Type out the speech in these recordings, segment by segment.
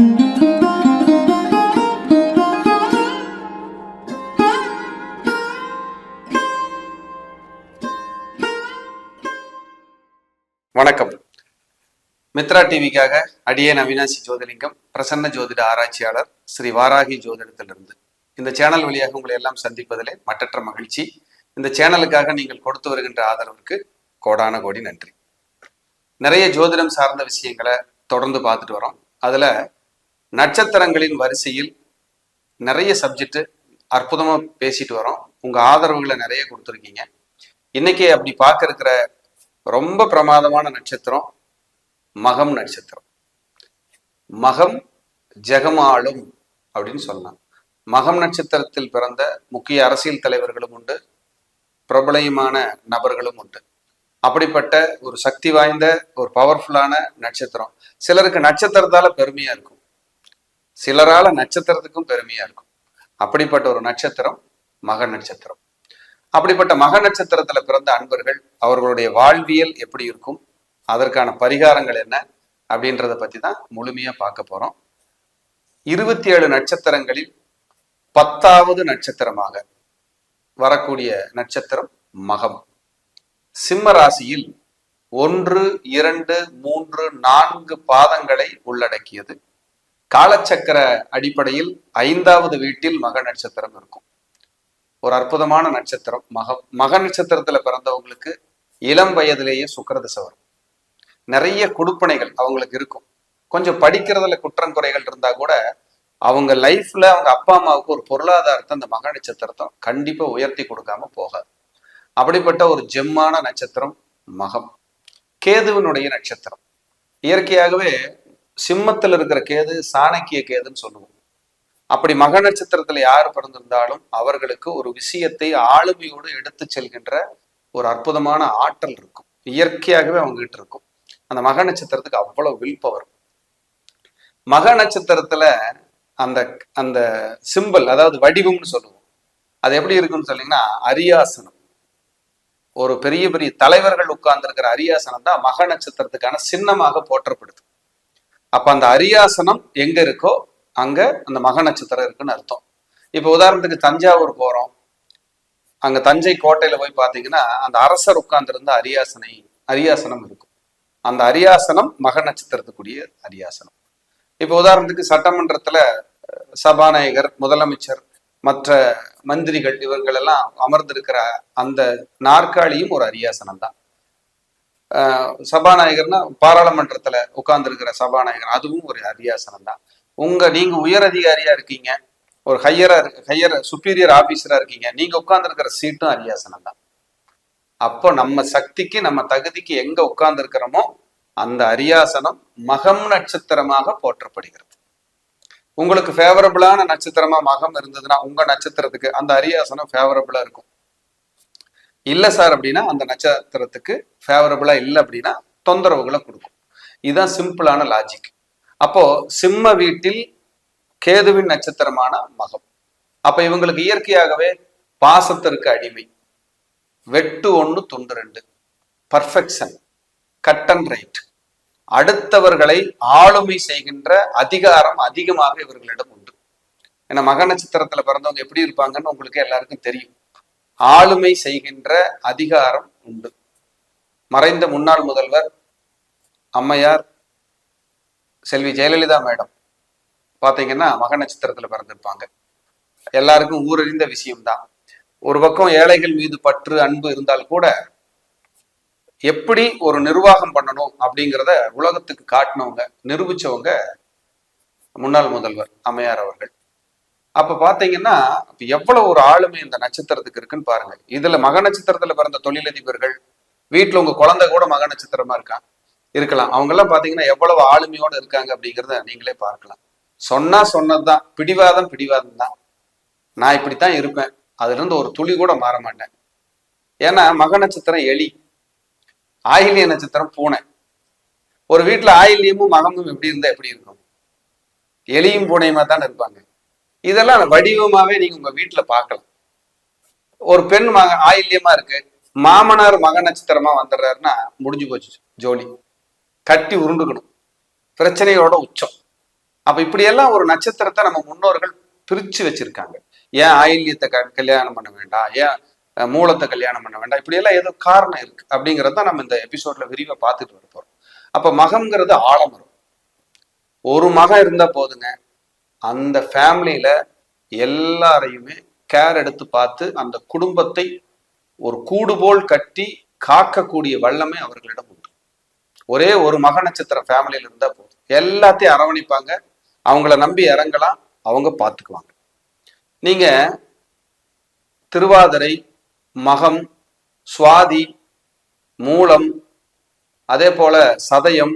வணக்கம். மித்ரா டிவிக்காக அடியேன் அவினாசி ஜோதிலிங்கம் பிரசன்ன ஜோதிட ஆராய்ச்சியாளர் ஸ்ரீ வாராகி ஜோதிடத்திலிருந்து. இந்த சேனல் வழியாக உங்களை எல்லாம் சந்திப்பதிலே மற்றற்ற மகிழ்ச்சி. இந்த சேனலுக்காக நீங்கள் கொடுத்து வருகின்ற ஆதரவுக்கு கோடான கோடி நன்றி. நிறைய ஜோதிடம் சார்ந்த விஷயங்களை தொடர்ந்து பார்த்துட்டு வரோம். அதுல நட்சத்திரங்களின் வரிசையில் நிறைய சப்ஜெக்ட் அற்புதமா பேசிட்டு வரோம். உங்க ஆதரவுகளை நிறைய கொடுத்துருக்கீங்க. இன்னைக்கு அப்படி பார்க்க இருக்கிற ரொம்ப பிரமாதமான நட்சத்திரம் மகம் நட்சத்திரம். மகம் ஜெகமாளும் அப்படின்னு சொல்லலாம். மகம் நட்சத்திரத்தில் பிறந்த முக்கிய அரசியல் தலைவர்களும் உண்டு. பிரபலயமான நபர்களும் உண்டு. அப்படிப்பட்ட ஒரு சக்தி வாய்ந்த ஒரு பவர்ஃபுல்லான நட்சத்திரம். சிலருக்கு நட்சத்திரத்தால பெருமையா இருக்கும். சிலரால நட்சத்திரத்துக்கும் பெருமையா இருக்கும். அப்படிப்பட்ட ஒரு நட்சத்திரம் மக நட்சத்திரம். அப்படிப்பட்ட மக நட்சத்திரத்துல பிறந்த அன்பர்கள் அவர்களுடைய வாழ்வியல் எப்படி இருக்கும்? அதற்கான பரிகாரங்கள் என்ன? அப்படின்றத பத்தி தான் முழுமையா பார்க்க போறோம். இருபத்தி ஏழு நட்சத்திரங்களில் பத்தாவது நட்சத்திரமாக வரக்கூடிய நட்சத்திரம் மகம். சிம்ம ராசியில் ஒன்று இரண்டு மூன்று நான்கு பாதங்களை உள்ளடக்கியது. காலச்சக்கர அடிப்படையில் ஐந்தாவது வீட்டில் மக நட்சத்திரம் இருக்கும். ஒரு அற்புதமான நட்சத்திரம். மக மக நட்சத்திரத்துல பிறந்தவங்களுக்கு இளம் வயதிலேயே சுக்கரதிசை வரும். நிறைய கொடுப்பனைகள் அவங்களுக்கு இருக்கும். கொஞ்சம் படிக்கிறதுல குற்றம் குறைகள் இருந்தா கூட அவங்க லைஃப்ல அவங்க அப்பா அம்மாவுக்கு ஒரு பொருளாதாரத்தை அந்த மக நட்சத்திரத்தை கண்டிப்பா உயர்த்தி கொடுக்காம போகாது. அப்படிப்பட்ட ஒரு ஜெம்மான நட்சத்திரம் மகம். கேதுவினுடைய நட்சத்திரம். இயற்கையாகவே சிம்மத்தில் இருக்கிற கேது சாணக்கிய கேதுன்னு சொல்லுவோம். அப்படி மக நட்சத்திரத்துல யார் பிறந்திருந்தாலும் அவர்களுக்கு ஒரு விஷயத்தை ஆளுமையோடு எடுத்து செல்கின்ற ஒரு அற்புதமான ஆற்றல் இருக்கும். இயற்கையாகவே அவங்க கிட்ட இருக்கும். அந்த மக நட்சத்திரத்துக்கு அவ்வளவு வில் பவர் மக நட்சத்திரத்துல அந்த அந்த சிம்பிள் அதாவது வடிவம்னு சொல்லுவோம். அது எப்படி இருக்குன்னு சொன்னீங்கன்னா அரியாசனம். ஒரு பெரிய பெரிய தலைவர்கள் உட்கார்ந்துருக்கிற அரியாசனம் தான் மக நட்சத்திரத்துக்கான சின்னமாக போற்றப்படுது. அப்ப அந்த அரியாசனம் எங்க இருக்கோ அங்க அந்த மக நட்சத்திரம் இருக்குன்னு அர்த்தம். இப்ப உதாரணத்துக்கு தஞ்சாவூர் போறோம். அங்க தஞ்சை கோட்டையில போய் பாத்தீங்கன்னா அந்த அரசர் உட்கார்ந்திருந்த அரியாசனை அரியாசனம் இருக்கும். அந்த அரியாசனம் மக நட்சத்திரத்துக்குரிய அரியாசனம். இப்ப உதாரணத்துக்கு சட்டமன்றத்துல சபாநாயகர் முதலமைச்சர் மற்ற மந்திரிகள் இவர்கள் எல்லாம் அமர்ந்திருக்கிற அந்த நாற்காலியும் ஒரு அரியாசனம் தான் சபாநாயகர்னா பாராளுமன்றத்துல உட்கார்ந்துருக்கிற சபாநாயகர். அதுவும் ஒரு அரியாசனம் தான் உங்க நீங்க உயர் அதிகாரியா இருக்கீங்க. ஒரு ஹையரா ஹையர் சுப்பீரியர் ஆபீசரா இருக்கீங்க. நீங்க உட்கார்ந்துருக்கிற சீட்டும் அரியாசனம் தான் அப்போ நம்ம சக்திக்கு நம்ம தகுதிக்கு எங்க உட்கார்ந்துருக்கிறோமோ அந்த அரியாசனம் மகம் நட்சத்திரமாக போற்றப்படுகிறது. உங்களுக்கு ஃபேவரபிளான நட்சத்திரமா மகம் இருந்ததுன்னா உங்க நட்சத்திரத்துக்கு அந்த அரியாசனம் ஃபேவரபிளா இருக்கும். இல்ல சார் அப்படின்னா அந்த நட்சத்திரத்துக்கு ஃபேவரபிளா இல்லை அப்படின்னா தொந்தரவுகளை கொடுக்கும். இதுதான் சிம்பிளான லாஜிக் அப்போ சிம்ம வீட்டில் கேதுவின் நட்சத்திரமான மகம். அப்ப இவங்களுக்கு இயற்கையாகவே பாசத்திற்கு அடிமை. வெட்டு ஒன்று துண்டு ரெண்டு. பர்ஃபெக்ஷன் கட் அண்ட் ரைட் அடுத்தவர்களை ஆளுமை செய்கின்ற அதிகாரம் அதிகமாக இவர்களிடம் உண்டு. ஏன்னா மக நட்சத்திரத்துல பிறந்தவங்க எப்படி இருப்பாங்கன்னு உங்களுக்கு எல்லாருக்கும் தெரியும். ஆளுமை செய்கின்ற அதிகாரம் உண்டு. மறைந்த முன்னாள் முதல்வர் அம்மையார் செல்வி ஜெயலலிதா மேடம். பார்த்தீங்கன்னா மக நட்சத்திரத்துல பிறந்திருப்பாங்க. எல்லாருக்கும் ஊரறிந்த விஷயம்தான். ஒரு பக்கம் ஏழைகள் மீது பற்று அன்பு இருந்தால் கூட எப்படி ஒரு நிர்வாகம் பண்ணணும் அப்படிங்கிறத உலகத்துக்கு காட்டினவங்க நிரூபிச்சவங்க முன்னாள் முதல்வர் அம்மையார் அவர்கள். அப்ப பாத்தீங்கன்னா எவ்வளவு ஒரு ஆளுமை இந்த நட்சத்திரத்துக்கு இருக்குன்னு பாருங்க. இதுல மக நட்சத்திரத்துல பிறந்த தொழிலதிபர்கள் வீட்டுல உங்க குழந்தை கூட மக நட்சத்திரமா இருக்கான் இருக்கலாம். அவங்க எல்லாம் பாத்தீங்கன்னா எவ்வளவு ஆளுமையோட இருக்காங்க அப்படிங்கிறத நீங்களே பார்க்கலாம். சொன்னா சொன்னதுதான். பிடிவாதம் பிடிவாதம் தான் நான் இப்படித்தான் இருப்பேன். அதுல இருந்து ஒரு துளி கூட மாற மாட்டேன். ஏன்னா மக நட்சத்திரம் எலி. ஆயிலிய நட்சத்திரம் பூனை. ஒரு வீட்டுல ஆயில்யமும் மகமும் எப்படி இருந்தா எப்படி இருக்கும்? எலியும் பூனையுமா தான் இருப்பாங்க. இதெல்லாம் வடிவமாவே நீங்க உங்க வீட்டுல பார்க்கலாம். ஒரு பெண் மக ஆயில்யமா இருக்கு. மாமனார் மக நட்சத்திரமா வந்துடுறாருன்னா முடிஞ்சு போச்சு ஜோலி. கட்டி உருண்டுக்கணும். பிரச்சனையோட உச்சம். அப்ப இப்படியெல்லாம் ஒரு நட்சத்திரத்தை நம்ம முன்னோர்கள் பிரிச்சு வச்சிருக்காங்க. ஏன் ஆயில்யத்தை க- கல்யாணம் பண்ண வேண்டாம்? ஏன் மூலத்தை கல்யாணம் பண்ண வேண்டாம்? இப்படியெல்லாம் ஏதோ காரணம் இருக்கு. அப்படிங்கறத நம்ம இந்த எபிசோட்ல விரிவா பார்த்துட்டு வர போறோம். அப்ப மகம்ங்கிறது ஆலமரம். ஒரு மகம் இருந்தா போதுங்க. அந்த ஃபேமிலியில எல்லாரையுமே கேர் எடுத்து பார்த்து அந்த குடும்பத்தை ஒரு கூடு போல் கட்டி காக்கக்கூடிய வல்லமை அவர்களிடம் உண்டு. ஒரே ஒரு மக நட்சத்திர ஃபேமிலியில இருந்தா போதும். எல்லாத்தையும் அரவணைப்பாங்க. அவங்கள நம்பி இறங்கலாம். அவங்க பார்த்துக்குவாங்க. நீங்க திருவாதிரை மகம் சுவாதி மூலம் அதே போல சதயம்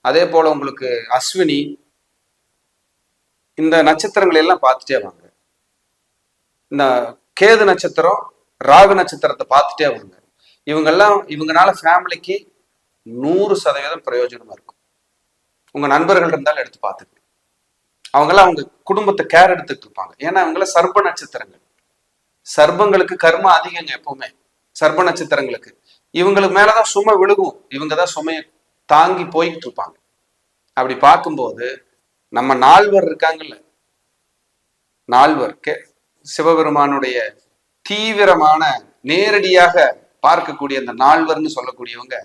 அதே போல உங்களுக்கு அஸ்வினி இந்த நட்சத்திரங்களை எல்லாம் பார்த்துட்டே வாங்க. இந்த கேது நட்சத்திரம் ராகு நட்சத்திரத்தை பார்த்துட்டே வாங்க. இவங்கெல்லாம் இவங்கனால ஃபேமிலிக்கு நூறு சதவீதம் பிரயோஜனமா இருக்கும். உங்க நண்பர்கள் இருந்தாலும் எடுத்து பார்த்துங்க அவங்கெல்லாம் அவங்க குடும்பத்தை கேர் எடுத்துட்டு இருப்பாங்க. ஏன்னா அவங்கள சர்ப்ப நட்சத்திரங்கள். சர்ப்பங்களுக்கு கர்ம அதிகங்க எப்பவுமே. சர்ப்ப நட்சத்திரங்களுக்கு. இவங்களுக்கு மேலதான் சுமை விழுகும். இவங்க தான் சுமையை தாங்கி போய்கிட்டு இருப்பாங்க. அப்படி பார்க்கும்போது நம்ம நால்வர் இருக்காங்கல்ல? நால்வர். கே சிவபெருமானுடைய தீவிரமான நேரடியாக பார்க்கக்கூடிய அந்த நால்வர்னு சொல்லக்கூடியவங்க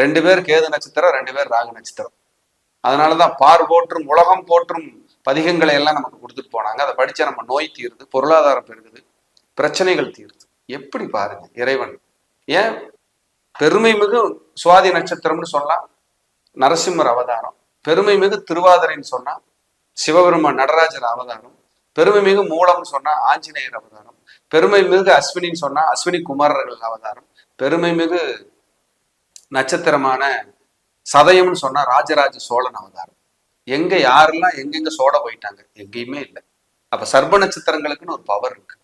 ரெண்டு பேர் கேது நட்சத்திரம் ரெண்டு பேர் ராகு நட்சத்திரம். அதனாலதான் பார் போற்றும் உலகம் போற்றும் பதிகங்களை எல்லாம் நமக்கு கொடுத்துட்டு போனாங்க. அதை படிச்சா நம்ம நோய் தீருது பொருளாதாரம் பெருகுது பிரச்சனைகள் தீருது. எப்படி பாருங்க இறைவன்? ஏன்? பெருமை மிகு சுவாதி நட்சத்திரம்னு சொல்லலாம் நரசிம்மர் அவதாரம். பெருமை மிகு திருவாதிரைன்னு சொன்னா சிவபெருமான் நடராஜர் அவதாரம் பெருமை மிகு மூலம்னு சொன்னா ஆஞ்சநேயர் அவதாரம் பெருமை மிகு அஸ்வினின்னு சொன்னா அஸ்வினி குமாரர்கள் அவதாரம் பெருமை மிகு நட்சத்திரமான சதயம்னு சொன்னா ராஜராஜ சோழன் அவதாரம். எங்க யாரெல்லாம் எங்கெங்க சோட போயிட்டாங்க எங்கேயுமே இல்லை. அப்ப சர்ப நட்சத்திரங்களுக்குன்னு ஒரு பவர் இருக்கு.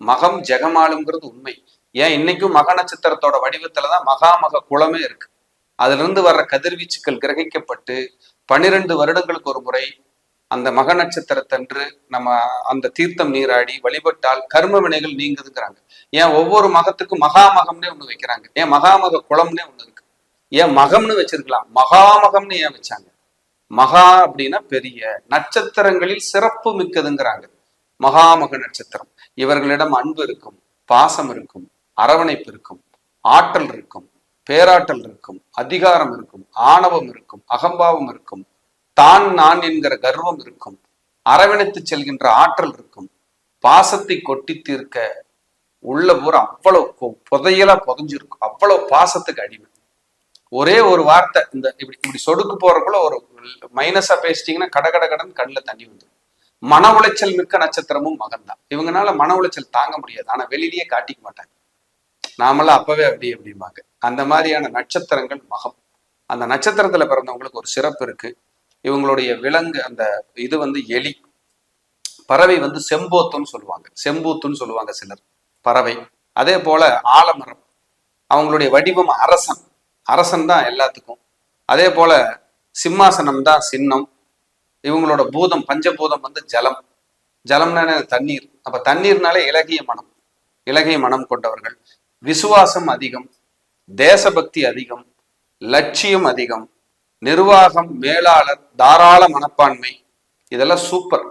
மகம் ஜெகமாலுங்கிறது உண்மை. ஏன் இன்னைக்கும் மக நட்சத்திரத்தோட வடிவத்துலதான் மகாமக குளமே இருக்கு. அதுல இருந்து வர்ற கதிர்வீச்சுக்கள் கிரகிக்கப்பட்டு பன்னிரண்டு வருடங்களுக்கு ஒரு முறை அந்த மக நட்சத்திரத்தன்று நம்ம அந்த தீர்த்தம் நீராடி வழிபட்டால் கர்ம வினைகள் நீங்குதுங்கிறாங்க. ஏன் ஒவ்வொரு மகத்துக்கும் மகாமகம்னே ஒண்ணு வைக்கிறாங்க. ஏன் மகாமக குளம்னே ஒண்ணு இருக்கு. ஏன் மகம்னு வச்சிருக்கலாம். மகாமகம்னு ஏன் வச்சாங்க? மகா அப்படின்னா பெரிய நட்சத்திரங்களில் சிறப்பு மிக்கதுங்கிறாங்க. மகாமக நட்சத்திரம். இவர்களிடம் அன்பு இருக்கும் பாசம் இருக்கும் அரவணைப்பு இருக்கும் ஆற்றல் இருக்கும் பேராற்றல் இருக்கும் அதிகாரம் இருக்கும் ஆணவம் இருக்கும் அகம்பாவம் இருக்கும் தான் நான் என்கிற கர்வம் இருக்கும். அரவணைத்து செல்கின்ற ஆற்றல் இருக்கும். பாசத்தை கொட்டி தீர்க்க உள்ள பூரா அவ்வளவு புதையலா புதஞ்சிருக்கும். அவ்வளவு பாசத்துக்கு அடிமை. ஒரே ஒரு வார்த்தை இந்த இப்படி இப்படி சொடுக்கு போறக்குள்ள ஒரு மைனஸா பேசிட்டீங்கன்னா கட கட கடன் கண்ணில் தண்ணி வந்துடும் மன உளைச்சல் மிக்க நட்சத்திரமும் மகன் தான் இவங்கனால மன உளைச்சல் தாங்க முடியாது. ஆனா வெளியிலேயே காட்டிக்க மாட்டாங்க. நாமெல்லாம் அப்பவே அப்படி அப்படிம்பாங்க. அந்த மாதிரியான நட்சத்திரங்கள் மகம். அந்த நட்சத்திரத்துல பிறந்தவங்களுக்கு ஒரு சிறப்பு இருக்கு. இவங்களுடைய விலங்கு அந்த இது வந்து எலி. பறவை வந்து செம்போத்துன்னு சொல்லுவாங்க. செம்பூத்துன்னு சொல்லுவாங்க சிலர். பறவை. அதே போல ஆலமரம். அவங்களுடைய வடிவம் அரசன். அரசன் தான் எல்லாத்துக்கும். அதே போல சிம்மாசனம் தான் சின்னம். இவங்களோட பூதம் பஞ்சபூதம் வந்து ஜலம். ஜலம்னா தண்ணீர். அப்ப தண்ணீர்னாலே இலகிய மனம். இலகிய மனம் கொண்டவர்கள். விசுவாசம் அதிகம். தேசபக்தி அதிகம். லட்சியம் அதிகம். நிர்வாகம் மேலாளர் தாராள மனப்பான்மை இதெல்லாம் சூப்பர்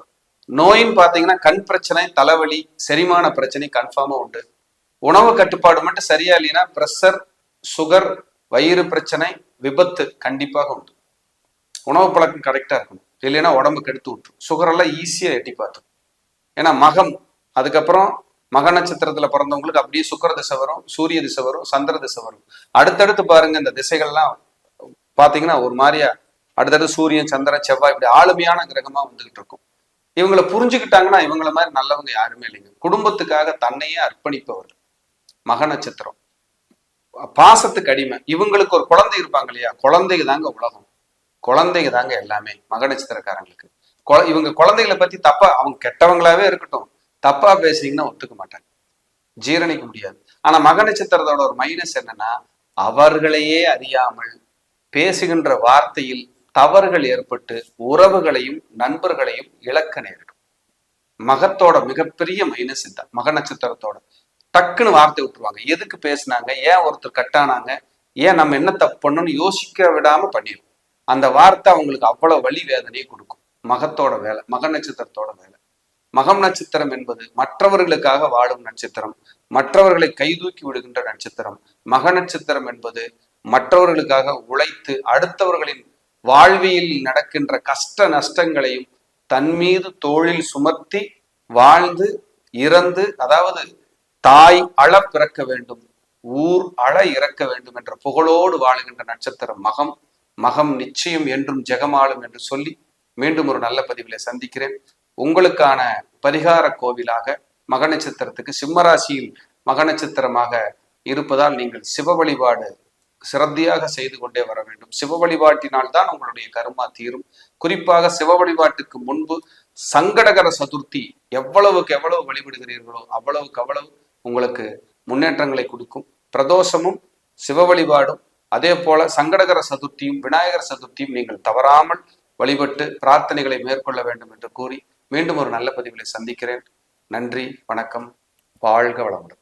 நோயின்னு பார்த்தீங்கன்னா கண் பிரச்சனை தலைவலி செரிமான பிரச்சனை கன்ஃபார்மா உண்டு. உணவு கட்டுப்பாடு மட்டும் சரியா இல்லைன்னா ப்ரெஷர் சுகர் வயிறு பிரச்சனை விபத்து கண்டிப்பாக உண்டு. உணவு பழக்கம் கரெக்டா இருக்கணும். இல்லைன்னா உடம்புக்கு எடுத்து விட்டுரும். சுகரெல்லாம் ஈஸியாக எட்டி பார்த்துரும். ஏன்னா மகம் அதுக்கப்புறம் மக நட்சத்திரத்துல பிறந்தவங்களுக்கு அப்படியே சுக்கர திசை வரும் சூரிய திசை வரும் சந்திர திசை வரும். அடுத்தடுத்து பாருங்க இந்த திசைகள்லாம் பாத்தீங்கன்னா ஒரு மாதிரியா அடுத்தடுத்து சூரியன் சந்திரன் செவ்வாய் இப்படி ஆளுமையான கிரகமா வந்துகிட்டு இருக்கும். இவங்களை புரிஞ்சுக்கிட்டாங்கன்னா இவங்கள மாதிரி நல்லவங்க யாருமே இல்லைங்க. குடும்பத்துக்காக தன்னையே அர்ப்பணிப்பவர்கள். மக நட்சத்திரம். பாசத்துக்கு அடிமை. இவங்களுக்கு ஒரு குழந்தை இருப்பாங்க இல்லையா? குழந்தைங்க தாங்க உலகம். குழந்தைங்க தாங்க எல்லாமே மக நட்சத்திரக்காரங்களுக்கு. இவங்க குழந்தைகளை பத்தி தப்பா அவங்க கெட்டவங்களாவே இருக்கட்டும். தப்பா பேசுனீங்கன்னா ஒத்துக்க மாட்டாங்க. ஜீரணிக்க முடியாது. ஆனா மக நட்சத்திரத்தோட ஒரு மைனஸ் என்னன்னா அவர்களையே அறியாமல் பேசுகின்ற வார்த்தையில் தவறுகள் ஏற்பட்டு உறவுகளையும் நண்பர்களையும் இழக்க நேரிடும். மகத்தோட மிகப்பெரிய மைனஸ் இதுதான் மக நட்சத்திரத்தோட. டக்குன்னு வார்த்தை விட்டுருவாங்க. எதுக்கு பேசுனாங்க? ஏன் ஒருத்தர் கட்டானாங்க? ஏன் நம்ம என்ன தப்பு பண்ணணும்னு யோசிக்க விடாம பண்ணிடும் அந்த வார்த்தை அவங்களுக்கு அவ்வளவு வலி வேதனையை கொடுக்கும். மகத்தோட வேலை மக நட்சத்திரத்தோட வேலை. மகம் நட்சத்திரம் என்பது மற்றவர்களுக்காக வாழும் நட்சத்திரம். மற்றவர்களை கைதூக்கி விடுகின்ற நட்சத்திரம். மக நட்சத்திரம் என்பது மற்றவர்களுக்காக உழைத்து அடுத்தவர்களின் வாழ்வியல் நடக்கின்ற கஷ்ட நஷ்டங்களையும் தன் மீது தோளில் சுமத்தி வாழ்ந்து இறந்து அதாவது தாய் அழ பிறக்க வேண்டும் ஊர் அழ இறக்க வேண்டும் என்ற புகழோடு வாழுகின்ற நட்சத்திரம் மகம் மகம் நிச்சயம் என்றும் ஜெகமாலும் என்று சொல்லி மீண்டும் ஒரு நல்ல பதிவில சந்திக்கிறேன். உங்களுக்கான பரிகார கோவிலாக மக நட்சத்திரத்துக்கு சிம்மராசியில் மக நட்சத்திரமாக இருப்பதால் நீங்கள் சிவ வழிபாடு சிரத்தையாக செய்து கொண்டே வர வேண்டும். சிவ வழிபாட்டினால் தான் உங்களுடைய கருமா தீரும். குறிப்பாக சிவ வழிபாட்டுக்கு முன்பு சங்கடகர சதுர்த்தி எவ்வளவுக்கு எவ்வளவு வழிபடுகிறீர்களோ அவ்வளவுக்கு அவ்வளவு உங்களுக்கு முன்னேற்றங்களை கொடுக்கும். பிரதோஷமும் சிவ வழிபாடும் அதே போல சங்கடகர சதுர்த்தியும் விநாயகர் சதுர்த்தியும் நீங்கள் தவறாமல் வழிபட்டு பிரார்த்தனைகளை மேற்கொள்ள வேண்டும் என்று கூறி மீண்டும் ஒரு நல்ல பதிவுகளை சந்திக்கிறேன். நன்றி வணக்கம் வாழ்க வளமுடன்.